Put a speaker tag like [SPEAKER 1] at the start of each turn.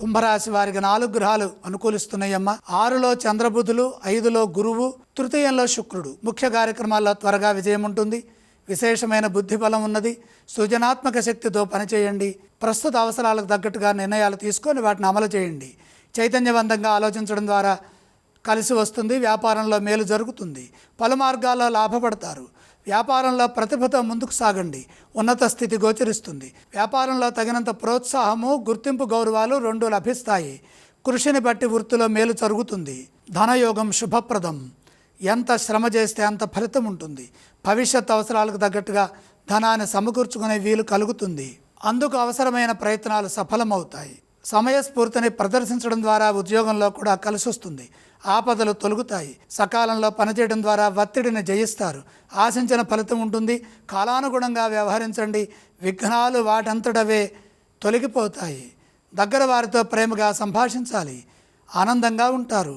[SPEAKER 1] కుంభరాశి వారికి నాలుగు గ్రహాలు అనుకూలిస్తున్నాయమ్మా. ఆరులో చంద్రబుధులు ఐదులో గురువు తృతీయంలో శుక్రుడు. ముఖ్య కార్యక్రమాల్లో త్వరగా విజయం ఉంటుంది. విశేషమైన బుద్ధి బలం ఉన్నది. సృజనాత్మక శక్తితో పనిచేయండి. ప్రస్తుత అవసరాలకు తగ్గట్టుగా నిర్ణయాలు తీసుకొని వాటిని అమలు చేయండి. చైతన్యవంతంగా ఆలోచించడం ద్వారా కలిసి వస్తుంది. వ్యాపారంలో మేలు జరుగుతుంది. పలు మార్గాల్లో లాభపడతారు. వ్యాపారంలో ప్రతిభతో ముందుకు సాగండి. ఉన్నత స్థితి గోచరిస్తుంది. వ్యాపారంలో తగినంత ప్రోత్సాహము గుర్తింపు గౌరవాలు రెండు లభిస్తాయి. కృషిని బట్టి వృత్తిలో మేలు జరుగుతుంది. ధనయోగం శుభప్రదం. ఎంత శ్రమ చేస్తే అంత ఫలితం ఉంటుంది. భవిష్యత్ అవసరాలకు తగ్గట్టుగా ధనాన్ని సమకూర్చుకునే వీలు కలుగుతుంది. అందుకు అవసరమైన ప్రయత్నాలు సఫలమవుతాయి. సమయస్ఫూర్తిని ప్రదర్శించడం ద్వారా ఉద్యోగంలో కూడా కలిసి వస్తుంది ఆపదలు తొలుగుతాయి. సకాలంలో పనిచేయడం ద్వారా ఒత్తిడిని జయిస్తారు. ఆశించిన ఫలితం ఉంటుంది. కాలానుగుణంగా వ్యవహరించండి. విఘ్నాలు వాటంతటవే తొలగిపోతాయి. దగ్గర వారితో ప్రేమగా సంభాషించాలి. ఆనందంగా ఉంటారు.